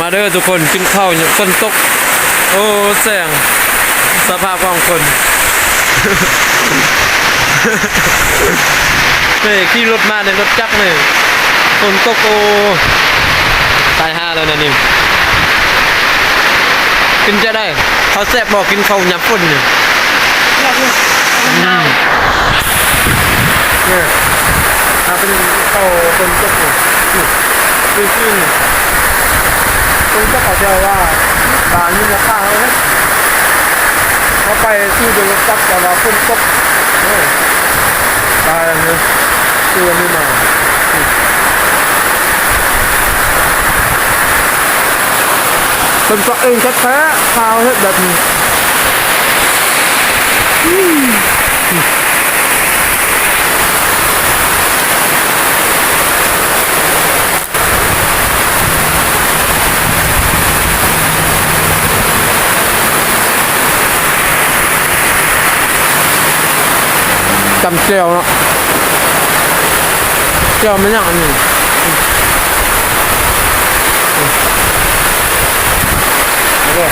มาเด้อทุกคนกินข้าวอยู่ฝนตก โอ้แสงสภาพของคนเฮ้ยขี่รถมาในรถจักรเลยฝนตกโอ้ตายห้าแล้วนะนี่กินจะได้เขาแซ่บบอกกินข้าวยำฝนเนี่ยเนี่ยถ้าเป็นเข้าคนเจ้าของคือขึ้น คนเจ้าของเดียวว่าตานี่ราคาเขาเนี่ยเขาไปซื้อโดตักแต่ว่าคนตกตายแล้วเนี่ยซื้ออันนี้มาเป็นตัวเองแท้ๆข้าวเฮ็ดแบบนี้ จำเจียวเนาะเจียวไม่อย่างอันนี้เอาเลย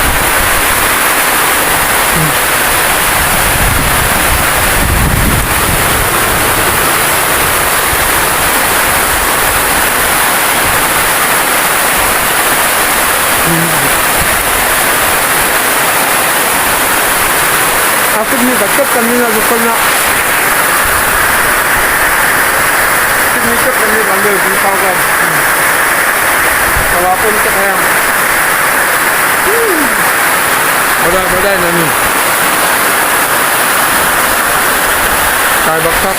เอาขึ้นนี่กับจบกันนี่นะทุกคนเนาะ ที่นี้ก็เป็น วันเดิมกินข้าวกันแต่ว่าเป็นจะแพงไม่ได้ไม่ได้นะนี่ตายบักครับ